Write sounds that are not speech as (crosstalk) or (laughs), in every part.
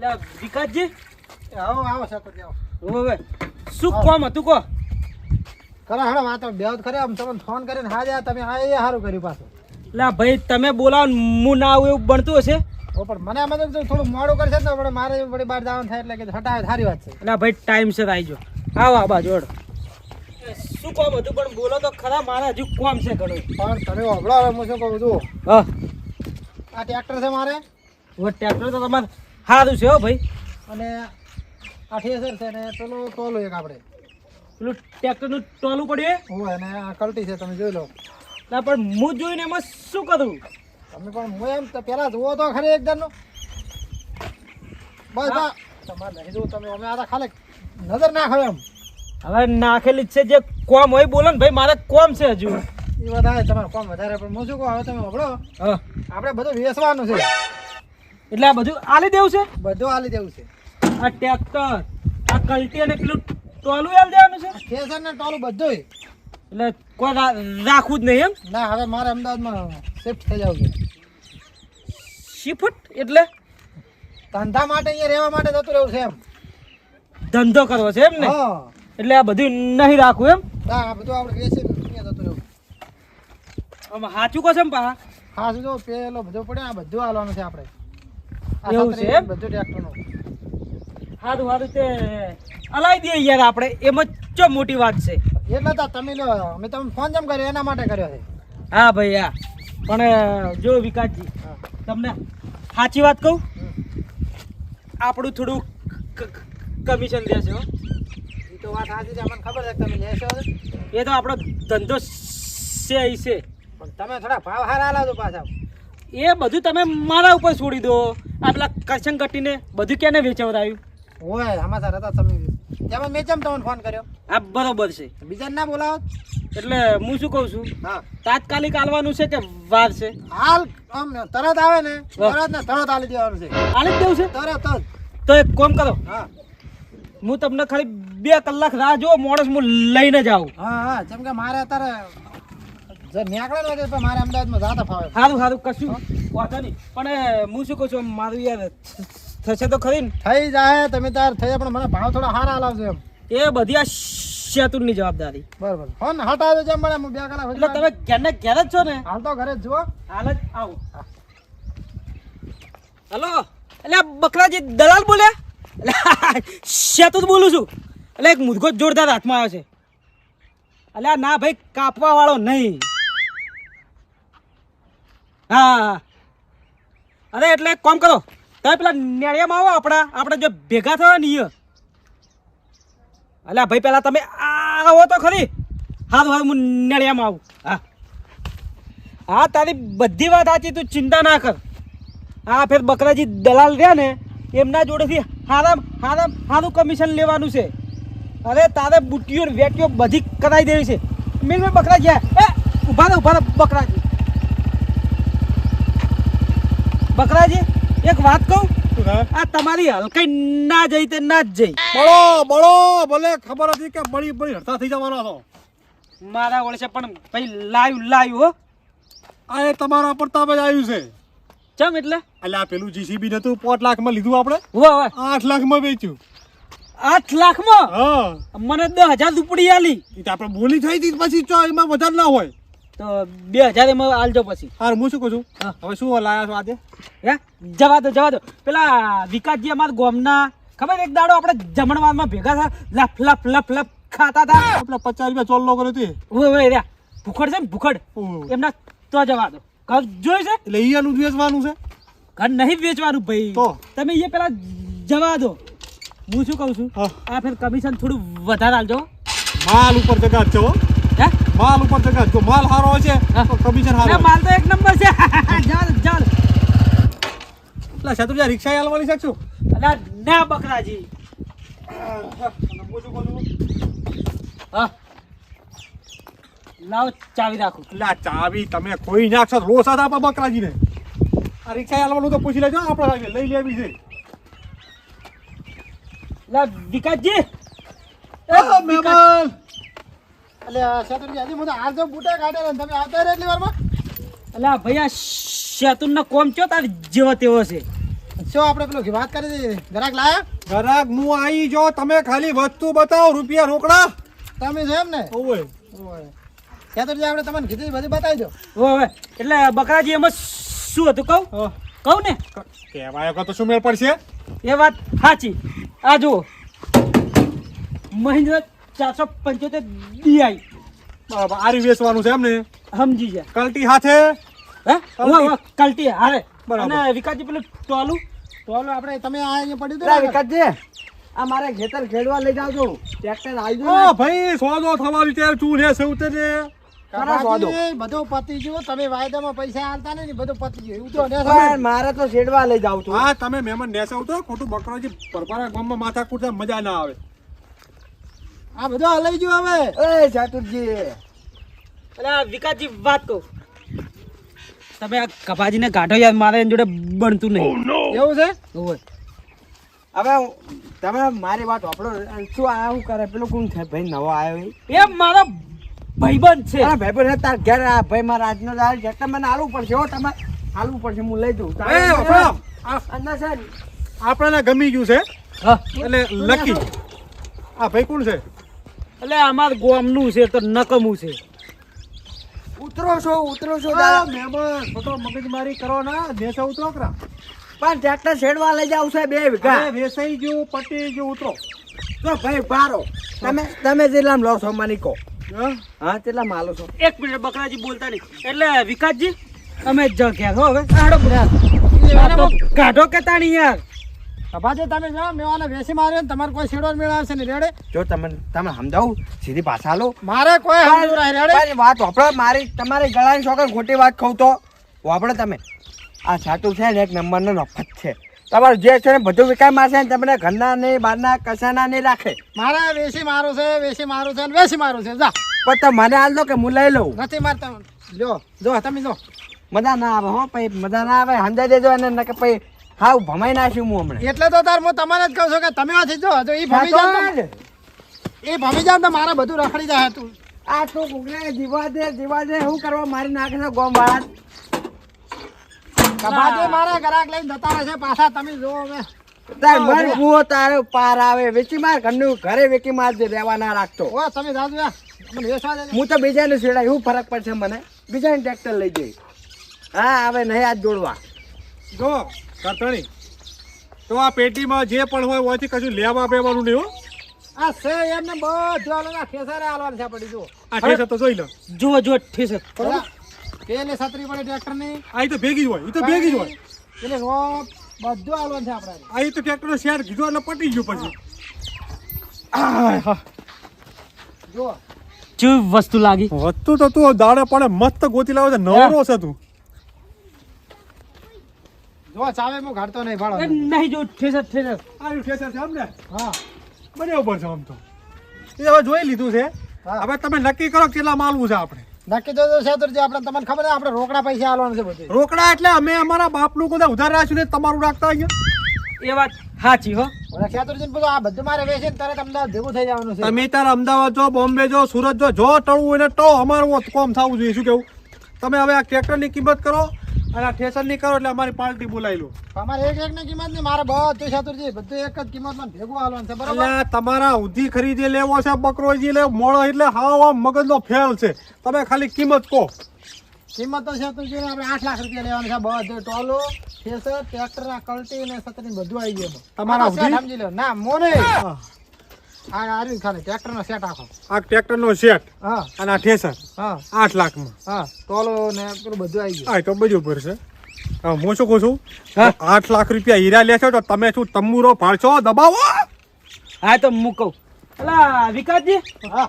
લે વિકાસજી આવો આવો સાકર આવો. હવે શું કોમ હતું કો કરો હેડો વાતો બે ખરે. આમ તમને ફોન કરીને હાજર તમે આ એ સારું કર્યું પાછું. લે ભાઈ તમે બોલાવો હું ના આવું એવું બનતું હશે? ઓ પણ મને તો થોડું મોડું કરશે ને પણ મારે વળી બહાર જવાનું થાય એટલે કે હટાવે સારી વાત છે. એટલે ભાઈ ટાઈમ સર આવી જાઓ આવો આ બાજુ હેડો. શું કોમ હતું? પણ બોલો તો ખરા મારા હજુ કોમ છે ઘણું. પણ તમે હવે હું શું કહું છું? હા. આ ટ્રેક્ટર છે મારે. હવે ટ્રેક્ટર તો તમારે સારું છે હો ભાઈ. અને આ ઠેસર છે ને પેલું ટોલું એક આપણે. પેલું ટ્રેક્ટરનું ટોલું પડ્યું? હોય અને આ કલટી છે તમે જોઈ લો. ના પણ હું જોઈને એમાં શું કરું? તમે પણ હું એમ પેલા જુઓ તો ખરી એક જણનું બસ તમારે નહીં જોવું તમે અમે આ ખાલી નજર નાખો એમ. હવે નાખેલી છે જે કોમ હોય બોલો ને ભાઈ મારે કોમ છે હજુ. એ વધારે તમારે કોમ વધારે પણ હું શું કહું હવે તમે હોભળો. હા. આપણે બધું વેસવાનું છે. એટલે આ બધું આલી દેવું છે? બધું આલી દેવું છે. આ ટ્રેક્ટર આ કલ્ટી અને પેલું ટોલું આલી દેવાનું છે? સ્ટેશન ને ટોલું બધું એટલે કોઈ રાખવું જ નહીં એમ? ના હવે મારે અમદાવાદમાં શિફ્ટ થઈ જવું છે. શિફ્ટ? એટલે? ધંધા માટે અહીંયા રહેવા માટે જતું રહેવું છે એમ. ધંધો કરવો છે એમ ને? એટલે આ બધું નહીં રાખવું એમ? ના આ બધું આપણે અહીંયા જતું રહેવું. આમાં સાચું કહો છે એમ પા ખાસ જો પેલો બધો પડે આ બધું હાલવાનું છે આપણે. એવું છે એમ? બધું ટ્રેક્ટરનું સારું સારું તે અલાઈ દઈએ યાર આપણે. એમાં ચો મોટી વાત છે. એટલે તો તમે અમે તમને ફોન જેમ કર્યો એના માટે કર્યો છે. હા ભાઈ હા. પણ જો વિકાસજી તમને સાચી વાત કહું? આપણું થોડું કમિશન હો. એ તો વાત સાચી છે મને ખબર છે તમે લેશો એ તો આપણો ધંધો છે એ છે. પણ તમે થોડા ભાવ હારા લાવજો પાછા. એ બધું તમે મારા ઉપર છોડી દો. આ પેલા કરશન કટીને બધું ક્યાંને વેચવડાવ્યું હોય સારા હતા તમે તેમાં મેં ચમ તમને ફોન કર્યો? આ બરોબર છે. બીજાને ના બોલાવો એટલે હું શું કહું છું? હા. તાત્કાલિક આલવાનું છે કે વાર છે? હાલ આમ તરત આવે ને. તરત ને તરત આલી દેવાનું છે. આલી દેવું છે? તરત જ. તો એક કોમ કરો. હા. હું તમને ખાલી બે કલાક રાહ જો મોડસ હું લઈને જાઉં હા હા જેમ કે મારે અત્યારે નીકળે ને તો મારે અમદાવાદમાં જાતા ફાવે. સારું સારું કશું વાંધો નહીં. પણ હું શું કહું છું મારું યાર થશે તો ખરી ને. થઈ જાય તમે તાર થઈ પણ મને ભાવ થોડા હારા હલાવજો એમ. એ બધી આ શેતુરની જવાબદારી. બરોબર. ફોન હટાવજો જેમ મળે હું બે કલાક એટલે તમે ઘેરને ઘેર જ છો ને? હાલ તો ઘરે જુઓ. હાલ જ આવો. હલો? એટલે બકરાજી દલાલ બોલ્યા એટલે શેતુ બોલું છું. એટલે એક મુદગો જોરદાર હાથમાં આવ્યો છે. એટલે આ ના ભાઈ કાપવા વાળો નહીં. હા. અરે એટલે કામ કરો. તમે પેલા નેળિયામાં આવો આપણા. આપણે જો ભેગા થયો ને ઈ અલ્યા ભાઈ, પેલા તમે આવો તો ખરી. હા તો હું નેળિયામાં આવું. હા. હા, તારી બધી વાત સાચી, તું ચિંતા ના કર. હા ફેર બકરાજી દલાલ રહ્યા ને, એમના જોડેથી હારામ હારામ સારું કમિશન લેવાનું છે. અરે તારે બુટીઓ વેટીઓ બધી કરાવી દેવી છે. મેં બકરાજી. એ, ઊભા રહો ઊભા રહો, બકરાજી. બકરાજી એક વાત કહું? આ તમારી હલકાઈ ના જઈ તે ના જ જઈ. બળો બળો ભલે ખબર હતી કે બળી બળી હડતા થઈ જવાનો હતો મારા ઓળશે પણ ભાઈ લાયું લાયું હો. આ એ તમારા તમે જ આવ્યું છે. ચમ એટલે? એટલે પેલું જીસીબી નતું પાંચ લાખમાં લીધું આપણે? હો હવે આઠ લાખમાં વેચ્યું. આઠ લાખમાં? હા. મને દસ હજાર રૂપડી આલી. આપણે બોલી થઈ હતી પછી ચો એમાં વધારે ના હોય. તો બે હજાર એમાં આલજો પછી. હા હું શું કહું છું? હવે શું લાયા છો આજે? હે? જવા દો જવા દો. પેલા વિકાસજી અમારા ગોમના ખબર એક દાડો આપણે જમણવારમાં ભેગા થા લફ લફ લફ લફ ખાતા હતા. આપણે પચાસ રૂપિયા ચોલ્લો કર્યો હતી ઓય ઓય રહ્યા ભૂખડ છે ને ભૂખડ. એમના તો જવા દો. ઘર જોઈ છે? એટલે અહીંયાનું વેચવાનું છે? ઘર નહીં વેચવાનું ભાઈ. તો? તમે એ પેલા જવા દો. હું શું કહું છું. આ ફેર કમિશન થોડું વધારે આલજો. માલ ઉપર જગા છો માલ ઉપર જગત જો માલ સારો હોય છે તો કમિશન સારું માલ તો એક નંબર છે. (laughs) ચાલ ચાલ એટલે શત્રુજા રિક્ષા હાલવાની શકશું અલા ના બકરાજી. હું. લાવ ચાવી રાખો. એટલે ચાવી તમે કોઈ નાખશો તો લોસા આપા બકરાજીને. આ રિક્ષા હાલવાનું તો પૂછી લેજો આપણે લઈ લેવી છે. લા વિકાસજી આ મહેમાન એટલે શેતરજી હજી મને તો હાલ તો બૂટા કાઢે તમે આવતા રહે એટલી વારમાં? આ શેતુન નો કોમ ચો તાર જેવો તેવો છે. શું આપણે પેલું વાત કરી દીધી? ગ્રાહક લાયા? ઘરાક હું આવી જો તમે ખાલી વસ્તુ બતાવો રૂપિયા રોકડા. તમે છો એમ ને? ઓવે. ખેતરજી આપણે તમને કીધું બધી બતાવી દો હવે એટલે બકરાજી એમાં શું હતું કહું? કહું ને? કહેવાય કે તો શું મેળ પડશે? એ વાત સાચી. આ જુઓ. મહિન્દ્ર ચારસો પંચોતેર ડીઆઈ બરાબર આરી વેચવાનું છે એમ ને? સમજી જાય કલટી હાથે? હે? કલટી? હારે. બરાબર. અને વિકાસજી પેલું ટોલું? ટોલું આપણે તમે આ અહીંયા પડ્યું પેલા હતું વિકાસજી આ મારે ખેતર ખેડવા લઈ જાવ છું ટ્રેક્ટર આવી ઓ ભાઈ સોદો થવા વિચાર ચૂ છે સૌતે છે ખરા સ્વાદો. પતી ગયું. તમે વાયદામાં પૈસા આલતા નહીં ને બધું પતી ગયું. એવું તો મારે તો ખેડવા લઈ જાવ છું હા તમે મહેમાન નેસાવ તો ખોટું બકરાજી પરપારા ગામમાં માથા કૂટતા મજા ના આવે. આ બધા હલાઈ ગયો હવે. એ ચાતુરજી એટલે આ વિકાસજી વાત કહું. તમે આ કપાજીને કાઢો યાર મારે એની જોડે બનતું નહીં. એવું છે. હવે તમે મારી વાત વાપરો શું આ હું કરે? પેલો કોણ છે? ભાઈ નવો આવ્યો એ? મારો ભાઈબંધ છે. અરે ભાઈ પણ તાર ઘેર આ ભાઈ મારા આજનો દાળ ટ્રેક્ટર મને આલવું પડશે હો તમે આલવું પડશે હું લઈ જઉં. છે. આપણને ગમી ગયું છે. હા. એટલે લકી. આ ભાઈ કોણ છે? એટલે અમાર ગોમનું છે તો નકમું છે. ઉતરો છો ઉતરો છો. મહેમાન ખોટો મગજમારી કરો ના દેશો ઉતરો કરા પણ ટ્રેક્ટર છેડવા લઈ જાવ છે બે વીઘા. અરે વેસાઈ ગયું પટી ગયું ઉતરો. તો ભાઈ પારો તમે તમે જેટલા લો છો મને કહો. હા? હા કેટલા માલો છો. એક મિનિટ બકરાજી બોલતા નહીં. એટલે વિકાસજી અમે જ ઘેર હો હવે. હાડો બુરા. કાઢો કે તાણી યાર. કપાજી તમે જાઓ મેં વેસી માર્યો ને તમારે કોઈ શેડો મેળવશે ને રેડે જો તમે તમે સમજાવું સીધી પાછા લો મારે કોઈ સમજવું રેડે વાત આપણે મારી તમારી ગળાની છોકર ખોટી વાત કહું તો. આપણે તમે. આ સાચું છે ને એક નંબરનો નફત છે. તમારું જે છે ને બધું વિકાય મારશે ને તમને ઘરના નહીં બહારના કસાના નહીં રાખે. મારે વેસી મારું છે વેસી મારું છે ને વેસી મારું છે. જા. પણ તમે મને હાલ દો કે હું લઈ લઉં. નથી મારતા. લ્યો જો તમે જો. મજા ના આવે હો પછી મજા ના આવે. સમજાઈ દેજો અને કે પછી હાવ ભમાઈ નાખ્યું હું હમણાં. એટલે તો તાર હું તમને જ કહું છું કે તમે આથી જો તો એ ભમી જાવ. એ ભમી જાવ તો મારે બધું રખડી જાય તું. આ તું કુકરાને જીવા દે જીવા દે શું કરવા મારી નાખે છે ગોમ વાળા કબાજે મારા ગ્રાહક લઈને જતા રહેશે પાછા તમે જો હવે. તાર પાર આવે. વેચી માર ઘરનું ઘરે વેચી માર જે રહેવા ના રાખતો. ઓ તમે જાજો યાર મને વેચવા દે હું તો બીજાને છેડાય એવું ફરક પડશે મને. બીજાને ટ્રેક્ટર લઈ જઈ. હા હવે નહીં હાથ જોડવા. જો. કરતણી તો આ પેટીમાં જે પણ હોય ઓથી કશું લેવા બેવાનું નહીં હો. આ છે એમને બધું આલોના ખેસારે આલવાનું છે પડી જો આ ઠેસ તો જોઈ લો. જુઓ જુઓ પેલે છત્રી પડે ટ્રેક્ટરની આ તો ભેગી જ હોય એ તો ભેગી જ હોય. એટલે રોપ બધું આલવાનું છે આપણે આ તો ટ્રેક્ટરનો શેર કીધો એટલે પટી ગયું પછી. જો ચેવી વસ્તુ લાગી. વસ્તુ તો તું દાડે પડે મસ્ત ગોતી લાવે છે નવરો છે તું. જો ચાવે હું ઘાડતો નહીં ભાડો નહીં. જો ઠેસર છે ઠીક છે આ ઠેસર છે આમ ને હા ઉપર છે આમ તો. એ હવે જોઈ લીધું છે. હવે તમે નક્કી કરો કેટલા માલવું છે આપણે. નક્કી તો છે તો જે આપણે તમને ખબર છે આપણે રોકડા પૈસા આલવાના છે બધું. રોકડા એટલે અમે અમારા બાપનું કોઈ ઉધાર રાખ્યું ને તમારું રાખતા અહીંયા? એ વાત સાચી હો. ખેતરજીને પૂછો, આ બધું મારે વેચીને તરત અમદાવાદ ભેગું થઈ જવાનું છે. તમે તાર અમદાવાદ જો બોમ્બે જો સુરત જો જો ટળવું હોય ને તો અમારું કોમ થવું જોઈએ. શું કેવું? તમે હવે આ ટ્રેક્ટરની કિંમત કરો અને આ ઠેસરની કરો એટલે અમારી પાર્ટી બોલાવી લો અમારે એક એક ની કિંમત નહીં મારે બધું ખેતરજી બધું એક જ કિંમતમાં ભેગું આલવાનું છે બરાબર? તમારા ઉધી ખરીદી લેવો છે બકરોજી લે મોળો એટલે હાવ આમ મગજનો ફેલ છે. તમે ખાલી કિંમત કહો. કિંમત તો ખેતરજી આપણે આઠ લાખ રૂપિયા લેવાનું છે બધું ટોલો ઠેસર ટ્રેક્ટર કલ્ટી ને સતરી બધું આવી ગયું. તમારા? સમજી લો. ના મોને. આ આર્યું ખાલી ટ્રેક્ટર નો સેટ આખો. આ ટ્રેક્ટરનો સેટ? હા. અને આ ઠેસર? હા. આઠ લાખમાં? હા. ટોલો ને પેલું બધું આવી ગયું. હા એ તો બધું ઉપર હા હું શું કહું છું? આઠ લાખ રૂપિયા હીરા લેશો તો તમે શું તંબુરો ફાળશો દબાવો? હા તો હું કહું. અલા વિકાસજી? હા.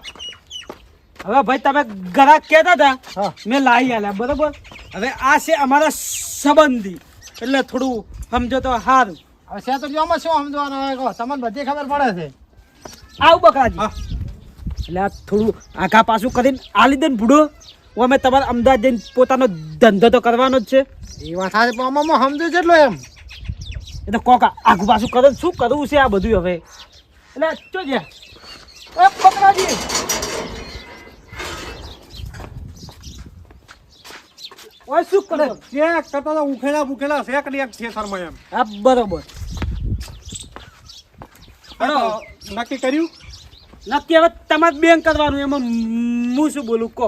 હવે ભાઈ તમે ગ્રાહક કહેતા હતા. હા. મેં લાવી આલ્યા બરોબર? હવે આ છે અમારા સંબંધી. એટલે થોડું સમજો તો સારું. હવે ખેતરજી આમાં શું સમજવાનું તમને બધી ખબર પડે છે. આવું બકરાજી હા. એટલે આ થોડું આઘા પાછું કરીને આલી દે ને ભૂડો. અમે તમારે અમદાવાદ જઈને પોતાનો ધંધો તો કરવાનો જ છે. એ વાત સાચી પણ હું સમજુ એમ? એ તો કોકા આઘું પાછું કરે શું કરવું છે આ બધું હવે? એટલે ચો જ્યાં એ બકરાજી ઓય શું કરે? ચેક કરતા તો ઉખેલા બુખેલા શેક એક એક થેસરમાં એમ. હા બરોબર. નક્કી કર્યું? નક્કી હવે તમારે બેંક કરવાનું એમાં હું શું બોલું કહો.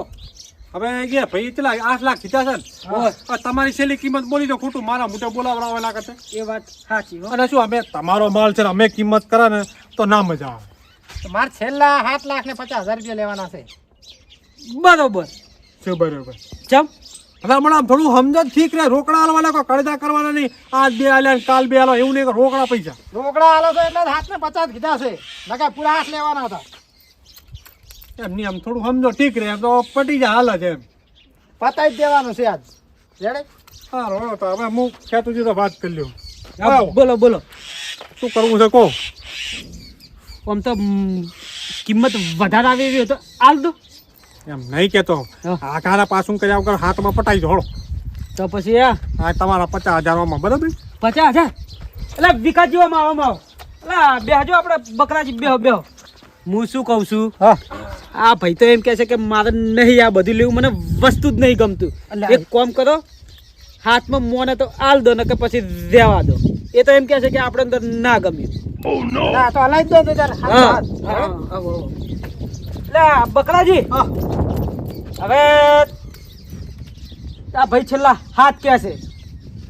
હવે ગયા ભાઈ એટલા આઠ લાખ કીધા છે ને. તમારી છેલ્લી કિંમત બોલી દો ખોટું મારા મોટે બોલાવડાવે લાગે છે. એ વાત સાચી અને શું અમે તમારો માલ છે ને અમે કિંમત કરે ને તો ના મજા આવે. મારે છેલ્લા સાત લાખ ને પચાસ હજાર રૂપિયા લેવાના છે. બરોબર. શું બરોબર? ચમ. હવે હમણાં થોડું સમજ ઠીક ને રોકડા હાલવાના કોઈ કરજા કરવાના નહીં. આજ બે હાલ્યા કાલ બે હાલો એવું નહીં રોકડા પૈસા. રોકડા હાલો તો એટલે હાથ ને પચાસ કીધા છે. નકા પૂરા હાથ લેવાના હતા. એમ નહીં આમ થોડું સમજો ઠીક રે એમ તો પટી જાય હાલ જ એમ. પતાવી જ દેવાનું છે આજ. રેડી? હા રો તો હવે હું ખેતુજી તો વાત કરી લ્યો બોલો બોલો. શું કરવું છે કહો. આમ તો કિંમત વધારે આવી તો આલ દો. એમ નહીં કેતો હા. આ કાના પાછું કર્યા વગર હાથમાં પટાઈ દો તો પછી આ તમારા પચાસ હજારમાં બરાબર? પચાસ હજાર? એટલે વિકાસ જેવામાં આવો આવો એટલે બેહજો આપણે બકરાજી બેહો બેહો. હું શું કહું છું? હા. આ ભાઈ તો એમ કહે છે કે મારે નહીં આ બધું લેવું મને વસ્તુ જ નહીં ગમતું. અલ્યા. એક કોમ કરો હાથમાં મોને તો આલ દો ને કે પછી રહેવા દો. એ તો એમ કહે છે કે આપણે અંદર ના ગમ્યું ના તો હલાવી દો એટલે બકરાજી. હવે આ ભાઈ છેલ્લા હાથ ક્યાં છે?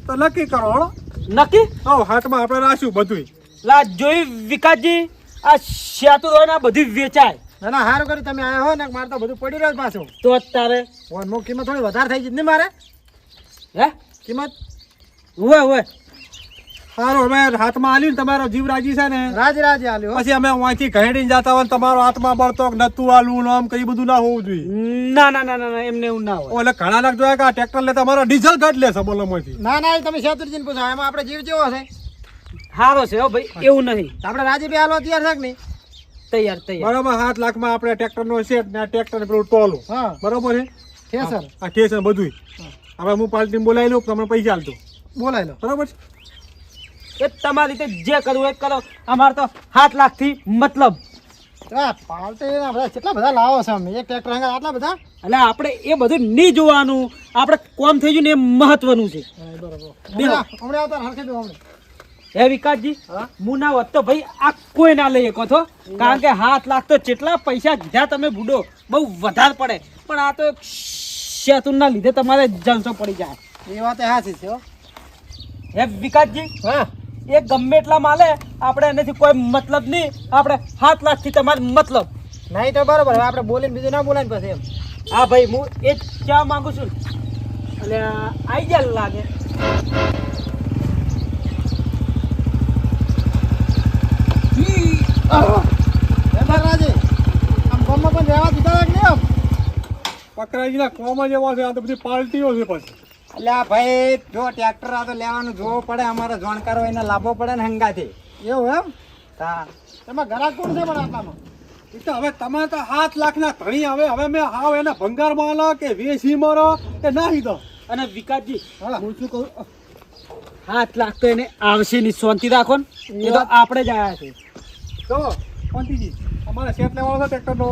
તો નક્કી કરો નક્કી? હા હાથમાં આપણે રાખ્યું બધું લા જોઈ વિકાસજી આ શેતુ હોય ને બધું વેચાય. ના ના સારું કરી તમે આયા હો ને મારે તો બધું પડી રહ્યું પાછું. તો જ તારે. કિંમત થોડી વધારે થઈ જ ને મારે? હે? કિંમત? હોય હોય સારું અમે હાથમાં આલ્યું ને તમારો જીવ રાજી છે ને? રાજ રાજ આલ્યો. પછી અમે અહીંથી ઘેડીને જતા હોય તમારો હાથમાં બળતો નતું આલું ને આમ કઈ બધું ના હોવું જોઈએ. ના ના ના ના ના, એમને એવું ના હોય. એટલે ઘણા લાખ જોયા કે આ ટ્રેક્ટર લેતા અમારો ડીઝલ ઘટ લેશે બોલો માંથી ના ના તમે શેતુરજીને પૂછો એમાં આપણે જીવ જેવો છે. સારો છે હો ભાઈ એવું નહીં. તો આપણે રાજી બે હાલો તૈયાર છે કે નહીં? તૈયાર તૈયાર. બરાબર સાત લાખમાં આપણે ટ્રેક્ટર નો સેટ ને આ ટ્રેક્ટર ને પેલું ટોલું. હા. બરોબર છે? ઠેસર. આ ઠેસર બધું હવે હું પાલટી બોલાવી લઉં તમને પૈસા આલતો બોલાવી લો. બરોબર છે? એ તમારી રીતે જે કરવું એ કરો. અમારે તો સાત લાખથી મતલબ પાર્ટી બધા કેટલા બધા લાવો છે અમે? એક ટ્રેક્ટર આટલા બધા? એટલે આપણે એ બધું નહીં જોવાનું. આપણે કોમ થઈ ગયું ને એ મહત્વનું છે. હા, બરોબર. આવતા વિકાસજી હા? ના હોત તો ભાઈ આ કોઈ ના લઈ શકો છો. કારણ કે હાથ લાખ તો જેટલા પૈસા કીધા તમે બુડો બહુ વધારે પડે. પણ આ તો શેતુન ના લીધે તમારે જલસો પડી જાય. એ વાત હા છે હે વિકાસજી હા. એ ગમે એટલા માલે આપણે એનાથી કોઈ મતલબ નહીં. આપણે સાત લાખથી તમારે મતલબ. નહીં તો બરોબર હવે આપણે બોલીને બીજું ના બોલાય પછી એમ. હા ભાઈ હું એ ચા કહેવા માંગુ છું. એટલે આવી ગયા લાગે. પકડાઈ ગયા કોમાં ગામમાં પણ રહેવા દીધા કે નહીં આમ? પકડાઈના કોમ જ એવા છે? આ તો બધી પાર્ટીઓ છે પછી. એટલે ભાઈ જો ટ્રેક્ટર આ તો લેવાનું જોવું પડે અમારે જાણકારો એને લાભો પડે ને હંગાથી. એવું એમ? હા. એમાં ગ્રાહક કોણ છે પણ આટલામાં? તો હવે તમે તો સાત લાખના ધણી હવે હવે મેં હાવ એને ભંગાર આલો કે વેસી મારો કે નાહી દો અને વિકાસજી હા. શું કહું? હાથ લાખ તો એને આવશે ની શાંતિ રાખો ને. એ તો આપણે જ આવ્યા છે ચલો શાંતિજી અમારે સેટ લેવાનો છે ટ્રેક્ટરનો.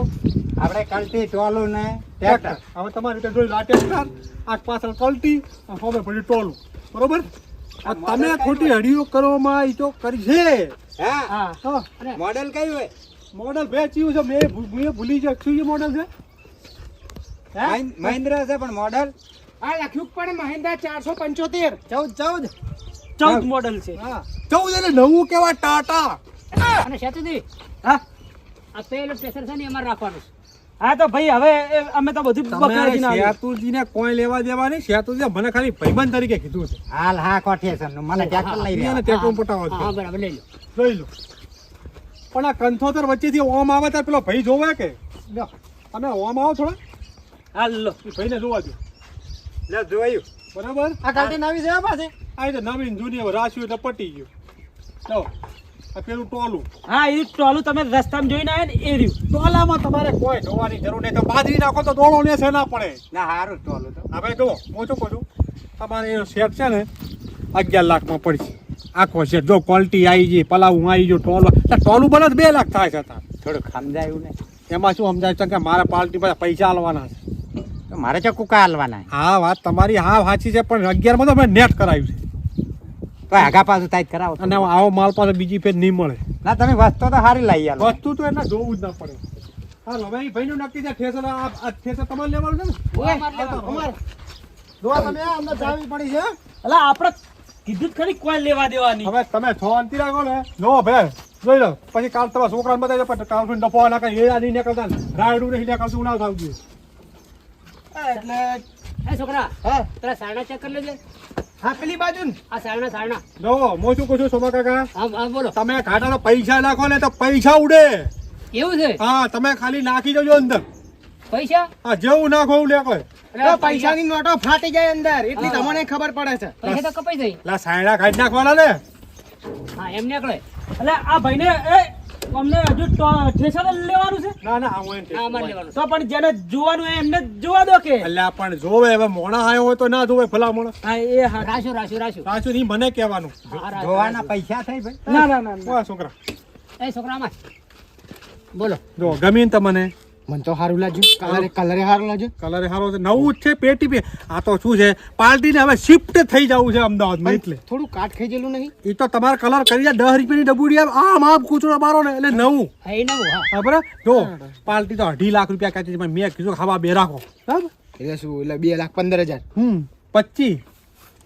આપણે કલ્ટી ટોલું ને ટ્રેક્ટર. હવે તમારી રીતે જોઈ લો ટ્રેક્ટર આ પાછળ કલ્ટી અને હવે પછી ટોલું. બરોબર? તમે ખોટી હડીઓ કરવામાં એ તો કરી છે હા. હા હા મોડેલ કયું હોય? મોડલ બે ચીયું છે મેં મેં ભૂલી જાય શું છે મોડલ છે? મહિન- મહિન્દ્રા છે પણ મોડેલ. આ લખ્યું પણ મહિન્દ્રા ચારસો પંચોતેર. ચૌદ ચૌદ. ચૌદ મોડલ છે. હા. ચૌદ એટલે નવું કેવા ટાટા. અને શેતુજી? હા? આ પેલું સ્ટેશન છે ને અમારે રાખવાનું હા તો ભાઈ હવે અમે તો બધું તમે બકરાજી ના શેતુજીને કોઈ લેવા દેવા નહીં. શેતુજી મને ખાલી ભાઈબંધ તરીકે કીધું છે. હાલ હા કોઠિયેશનનું મને ટ્રેક્ટર લઈ રહ્યા. ટ્રેક્ટર પટાવો છે. બરાબર લઈ લો. જોઈ લો. પણ આ કંથોતર વચ્ચેથી ઓમ આવે ત્યારે પેલો ભાઈ જોવા કે? તમે ઓમ આવો થોડા. હાલ એ ભાઈને જોવા દો લે જોયું બરાબર? આ કાલટી નવી છે હો આ નવીન જૂની રાખ્યું એટલે પટી ગયું. આ પેલું ટોલું. હા એ ટોલું તમે રસ્તામાં જોઈને આવે ને એ રહ્યું. ટોલામાં તમારે કોઈ ધોવાની જરૂર નહીં. તો બાજરી નાખો તો દોડો ને છે ના પડે. ના સારું ટોલું તો. હવે જુઓ હું શું કહું છું? તમારે એ સેટ છે ને અગિયાર લાખમાં પડશે. આખો સેટ જો ક્વોલિટી આવી ગઈ પલાવું આવી ગયું ટોલું ટોલું બને બે લાખ થાય છે તાર થોડુંક સમજાયું ને. એમાં શું સમજાય છે કે મારે પાર્ટી પાસે પૈસા આલવાના છે? તો મારે ચક્કુ કા હાલવાના હા વાત તમારી હા સાચી છે પણ અગિયારમાં તો મેં નેટ કરાવ્યું છે. આગા પાછું તાઈ કરાવો અને આવો માલ પાસે બીજી ફેર નહીં મળે. ના તમે વસ્તુ તો સારી લઈ આલો. વસ્તુ તો એને જોવું જ ના પડે. હા ભાઈ ભાઈ ભાઈનું નક્કી છે ઠેસર આ આ ઠેસર તમારે લેવાનું છે ને? અમારે દોવા તમે અમને જાવી પડી છે. એટલે આપણે કીધું જ ખરી કોઈ લેવા દેવાની. હવે તમે છો અંતિ રાખો ને. જો ભાઈ જોઈ લો. પછી કાલ તમારા છોકરાને બતાવી પણ કાલ સુધી ડફો ના કઈ એ નહીં નીકળતા. ને, રાયડું નહીં નીકળતું ના થાવ એટલે એ છોકરા હા? તારા સાડા ચેક કરી લેજે. હા પેલી બાજુ ને. આ સારણા સારણા. જો હું શું કહું છું સોમા કાકા? હા હા બોલો. તમે ઘાટાનો પૈસા નાખો ને તો પૈસા ઉડે. એવું છે? હા તમે ખાલી નાખી જજો અંદર. પૈસા? હા જેવું નાખો એવું લેખો તો પૈસાની નોટો ફાટી જાય અંદર. એટલી તમને ખબર પડે છે. પૈસા તો કપાઈ જાય. લા સાયડા ખાઈ નાખવાના ને. હા એમ નીકળે. એટલે આ ભાઈને એ અમને હજુ ઠેસર લેવાનું છે? ના ના હું એમ લેવાનું તો પણ જેને જોવાનું હોય એમને જોવા દો કે. એટલે પણ જોવે હવે મોણા આવ્યો હોય તો ના જોવે ભલા મોણા. હા એ હા. રાશુ રાશુ રાશુ. સાચું નહીં મને કહેવાનું. જોવાના પૈસા થઈ ભાઈ. ના ના ના ના. છોકરા. એ છોકરા માં બોલો. જો ગમીન તમને. મને તો સારું લાગ્યું. કલરે કલરે સારું લાગ્યું. કલર સારો છે નવું જ છે પેટી પે. આ તો શું છે? પાર્ટીને હવે શિફ્ટ થઈ જવું છે અમદાવાદમાં એટલે. થોડું કાટ ખાઈ ગયેલું નહીં. એ તો તમારે કલર કરી જાય દસ રૂપિયાની ડબુડી આવે આમ આમ કૂચરો મારો ને એટલે નવું. હા એ નવું હા. બરાબર? જો પાર્ટી તો અઢી લાખ રૂપિયા કાચી પણ મેં કીધું ખાવા બે રાખો. બરાબર? એટલે શું એટલે બે લાખ પંદર હજાર. હમ પચીસ.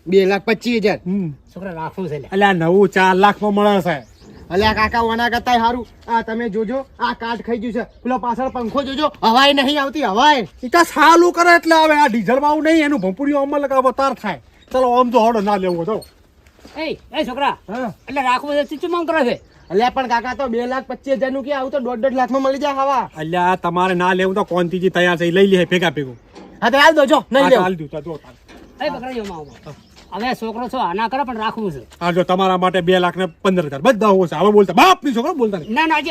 બે લાખ પચીસ હજાર. હમ. છોકરા રાખવું છે એટલે આ નવું ચાર લાખમાં મળે છે. અલ્યા કાકા ઓના કરતા સારું આ તમે જોજો આ કાટ ખાઈ ગયું છે. પેલો પાછળ પંખો જોજો. હવાય નહીં આવતી હવાય. એ તો સાલું કરે એટલે આવે આ ડીઝલમાં આવું નહીં એનું ભંપુડીઓ અમલ લગાવો તાર થાય. ચલો આમ તો હડો ના લેવો તો એ એ છોકરા એટલે રાખવું છે ચીચું માંગ કરે છે. અલ્યા પણ કાકા તો બે લાખ પચીસ હજારનું કે આવું તો દોઢ દોઢ લાખમાં મળી જાય હવા. અલ્યા તમારે ના લેવું તો કોંતીજી તૈયાર છે? લઈ લે ભેગા ભેગું. હા તો હાલ દો જો નહીં તો લેવું. હાલ દઉં, તો જો એ હવે છોકરો છો આના કરે પણ રાખવું છે. આ જો તમારા માટે બે લાખ ને પંદર હજાર. બધા હોશે હવે બોલતા. બાપની છોકરો બોલતા ના ના.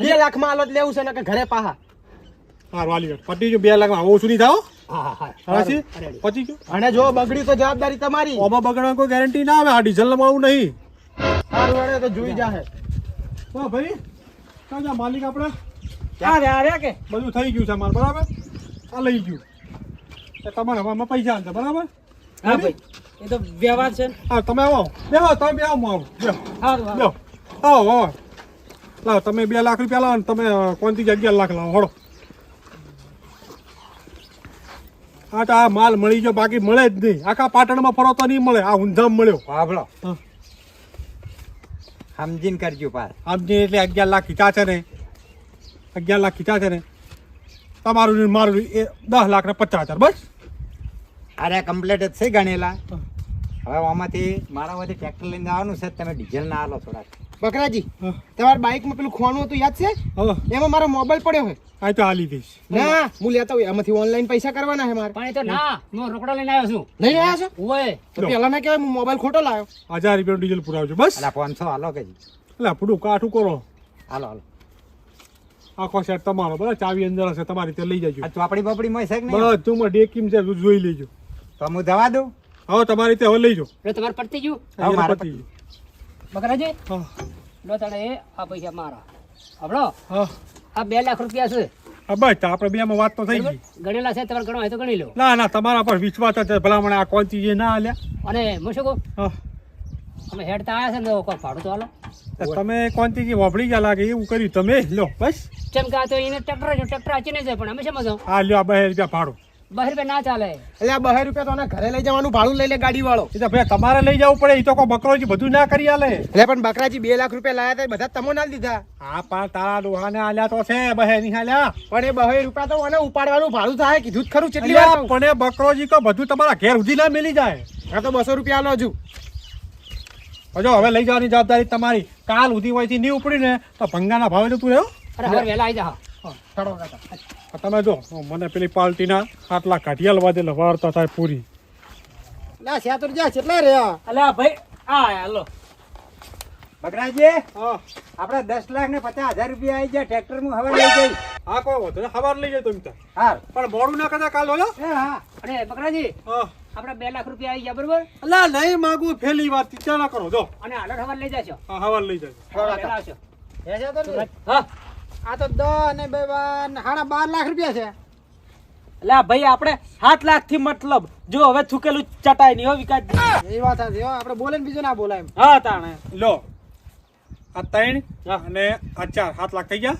બે લાખમાં હાલત લેવું છે ને કે ઘરે પાહા. હારું હાલી. પતી ગયું બે લાખમાં આવું શું નહીં થાવ હા હા. હા સાચી રેડી. પતી ગયું અને જો બગડી તો જવાબદારી તમારી? ઓમાં બગડવાની કોઈ ગેરંટી ના આવે. આ ડીઝલ આવું નહીં. સારું તો જોઈ જાહે. હા ભાઈ? ક્યાં માલિક આપણે? આ રહ્યા રહ્યા કે? બધું થઈ ગયું છે અમારે બરાબર? આ લઈ ગયું. એ તમારે હવામાં પૈસા છે બરાબર? હા ભાઈ. એ તો વ્યવહાર છે હા તમે આવો. બેહો તમે બે આવો. આવો બેહો. બેહો આવો આવો. લાવો તમે બે લાખ રૂપિયા લાવો ને તમે કોણથી અગિયાર લાખ લાવો? હળો. હા તો આ માલ મળી ગયો બાકી મળે જ નહીં. આખા પાટણમાં ફરો તો નહીં મળે. આ ઊંધામ મળ્યો. હા. સમજીને કરજો પાર આમ એટલે અગિયાર લાખ ખીચા છે ને. અગિયાર લાખ ખીચા છે ને. તમારું મારું એ દસ લાખ ને પચાસ હજાર બસ. અરે કમ્પ્લેટ જ છે ગણેલા. હવે આમાંથી મારા વચ્ચે ટ્રેક્ટર લઈને જવાનું છે તમે ડીઝલ ના આલો થોડાક. બકરાજી હા. તમારા બાઇકમાં પેલું ખોવાનું હતું યાદ છે? એમાં મારો મોબાઈલ પડ્યો હોય આ તો હાલી દઈશ. ના હું લેતા હોય એમાંથી ઓનલાઈન પૈસા કરવાના છે મારે. પણ એ તો ના હું રોકડા લઈને આવ્યો છું. નહીં આવ્યા છો? ઓય તો પેલા ના કહેવાય હું મોબાઈલ ખોટો લાવ્યો. હજાર રૂપિયા ડીઝલ પુરાવજો બસ. અલા પાંચસો હાલો કે અલા આપણું કાઠું કરો. હાલો હાલો. આખો સેટ તમારો બરાબર? ચાવી અંદર હશે તમારી તે લઈ જજો. આ ચોપડી બપડી માં છે કે નહીં? બધું માં ડેકીમ છે જોઈ લેજો. તો હું દવા દઉં? આવો તમારી રીતે હવે લઈ જાઓ. એટલે તમારે પડતી ગયું? હવે મારે પતી. બકરાજી હા. લો તાણે એ આ પૈસા મારા. આપણો હા. આ બે લાખ રૂપિયા છે. હા બસ આપણે બેમાં વાત તો થઈ? ગઈ. ગણેલા છે તમારે હોય તો ગણી લો. ના ના તમારા પર વિશ્વાસ છે. ભલામણ આ કોણથી જે ના આલ્યા. અને હું શું કહું? અમે હેડતા આવ્યા છે ને કોઈ ભાડું તો હાલો તમે કોણથી જે વાપરી ગયા લાગે એવું કર્યું તમે. લો બસ. કેમ કે આ તો એને ટ્રેક્ટર ટ્રેક્ટર આચી છે પણ અમે સમજો આ લ્યો આ બે રૂપિયા ભાડું. બહાર રૂપિયા ના ચાલે. એટલે આ બહાર રૂપિયા તો આને ઘરે લઈ જવાનું ભાડું લઈ લે ગાડી વાળો એ તો ભાઈ તમારે લઈ જવું પડે એ તો કોઈ બધું ના કરી આલે. એટલે પણ બકરાજી બે લાખ રૂપિયા લાયા હતા બધા તમો ના દીધા. હા પણ તારા ડોહાને આલ્યા તો છે બહે નહીં આલ્યા. પણ એ બહાર રૂપિયા તો આને ઉપાડવાનું ભાડું થાય કીધું જ ખરું કેટલી વાર પણ એ બકરોજી કો બધું તમારા ઘેર સુધી ના મેલી જાય. આ તો બસો રૂપિયા લો હજુ. હજો હવે લઈ જવાની જવાબદારી તમારી. કાલ સુધી હોયથી નહીં ઉપડી ને તો ભંગાના ભાવે જતું રહ્યો. અરે હવે વહેલા આવી જા. તમે જો મને પેલી પાર્ટીના આટલા કાઢિયાલ વાદેલા વાર્તા થાય પૂરી. ના સેતુર જા કેટલા રહ્યા અલ્યા ભાઈ આ હાલો. બકરાજી આપણે દસ લાખ ને પચાસ હજાર રૂપિયા આવી જાય ટ્રેક્ટર હું હવે લઈ જઈ હા કોઈ વાંધો નહીં સવાર લઈ જાય તમે ત્યાં. હા પણ મોડું ના કરતા કાલ હોય હા. અને બકરાજી હા. આપણે બે લાખ રૂપિયા આવી ગયા બરોબર? અલા નહીં માગું ફેલી વાત ચિંતા ના કરો જો. અને હાલર હવાર લઈ જશો. હા હવાર લઈ જાય સેતુર હા. આ તો દ અને બે સાડા બાર લાખ રૂપિયા છે. એટલે ભાઈ આપણે સાત લાખથી મતલબ જો હવે થૂકેલું ચટાય નહીં હો વિકાસજી એ વાત સાચી હો આપણે બોલે ને બીજું ના બોલાય હા તાણે. લો આ ત્રણ અને આ ચાર સાત લાખ થઈ ગયા?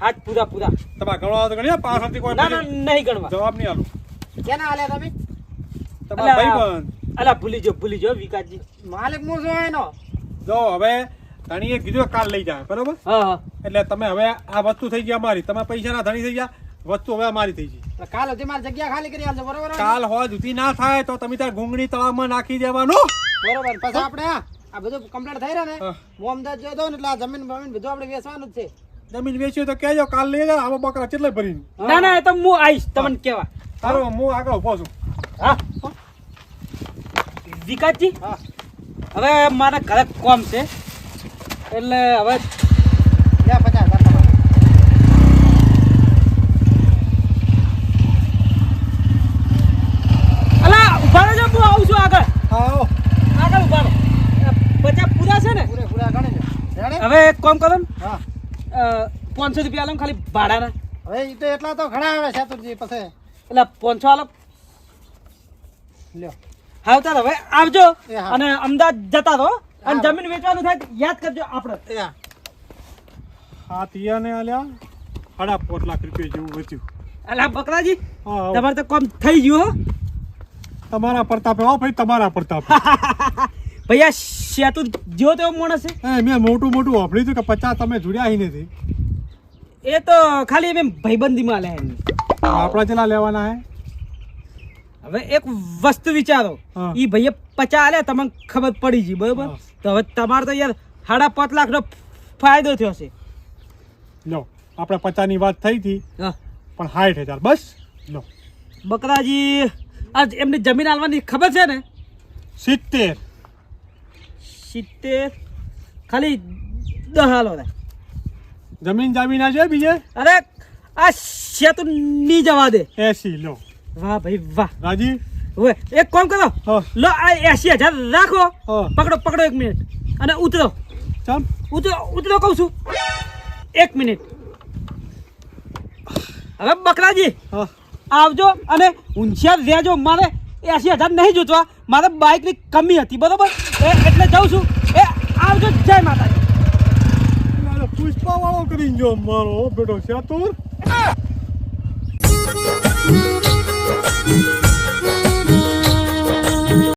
હાથ પૂરા પૂરા. તમારે ગણવા તો તો ગણ્યા પાછળથી કોઈ ના ના નહીં ગણવા. જવાબ નહીં આલું. કેના હાલ્યા તમે? તમારા ભાઈ બંધ અલા ભૂલી જો ભૂલી જો વિકાસજી. માલિક છું એનો. જો હવે ધણીએ કીધું કાલ લઈ જાય બરોબર? એટલે તમે હવે આ વસ્તુ થઈ ગઈ અમારી તમે પૈસાના ધણી થઈ ગયા વસ્તુ હવે અમારી થઈ ગઈ. કાલ હતી મારી જગ્યા ખાલી કરી આવજો બરોબર? કાલ હોજ જુદી ના થાય તો તમે ત્યાં ઘૂંગણી તળાવમાં નાખી દેવાનું. બરોબર પછી આપણે આ બધું કમ્પ્લીટ થઈ રહ્યો ને હું. અમદાવાદ દઉં ને એટલે આ જમીન બમીન બધું આપણે વેચવાનું જ છે. જમીન વેચ્યું તો કહેજો કાલ લઈ જાય આવા બકરા કેટલે ભરીને. ના ના એ તો હું આવીશ તમને કેવા સારું હું આગળ ઊભો છું. હા. વિકાસજી? હા. હવે મારા ઘરે કોમ છે. એટલે હવે લે પચાસ અલા ઊભા રહેજો હું આવું છું આગળ. આવો. આગળ ઊભા રહો પૂરા છે ને? પૂરે પૂરા ગણી હવે એક કામ કરો ને. હા. પાંચસો રૂપિયા આલો ખાલી ભાડાના. હવે એ તો એટલા તો ઘણા આવે શેતુરજી પછી એટલે પાંચસો આલો. લ્યો. હા તાર હવે આવજો અને અમદાવાદ જતા રહો. અને જમીન વેચવાનું થાય યાદ કરજો આપણે. એ હા. આ તિયાને આલ્યા સાડા પાંચ લાખ રૂપિયા જેવું વેચ્યું. અલા બકરાજી તમારે તો કોમ થઈ ગયું હો. તમારા પ્રતાપે હો ભાઈ તમારા પ્રતાપે. (laughs) ભૈયા શેતુ જેવો તેવો માણસ છે? એ મેં મોટું મોટું વાપર્યું હતું કે પચાસ તમે જોડ્યા અહીં નથી. એ તો ખાલી એમ ભાઈબંધીમાં લે આપણા ચેલા લેવાના હે? હવે એક વસ્તુ વિચારો. એ ઈ ભાઈએ પચા આલ્યા તમને ખબર પડી ગઈ બરોબર. તો હવે તમારે તો યાર સાડા પાંચ લાખનો ફાયદો થયો છે. લો આપણે પચાસની વાત થઈ હતી. પણ સાઠ હજાર બસ લો. બકરાજી આજ એમની જમીન આલવાની ખબર છે ને? સિત્તેર. સિત્તેર ખાલી દસ હાલો જમીન જામીન આ છે બીજે? અરે આ સેતુ ની જવા દે. એસી લો. વાહ ભાઈ વાહ. રાજી? હવે એક કોમ કરો. લો આ એસી હજાર રાખો. પકડો પકડો એક મિનિટ. અને ઉતરો. ચાલ ઉતરો ઉતરો કહું છું. એક મિનિટ. હવે બકરાજી હા. આવજો અને હોશિયાર રહેજો મારે એસી હજાર નહીં જોતવા મારે બાઇકની કમી હતી બરોબર? એ એટલે જાઉં છું. એ આવજો. જય માતાજી. પુષ્પા વાળો કરીને જો મારો બેટો છે તું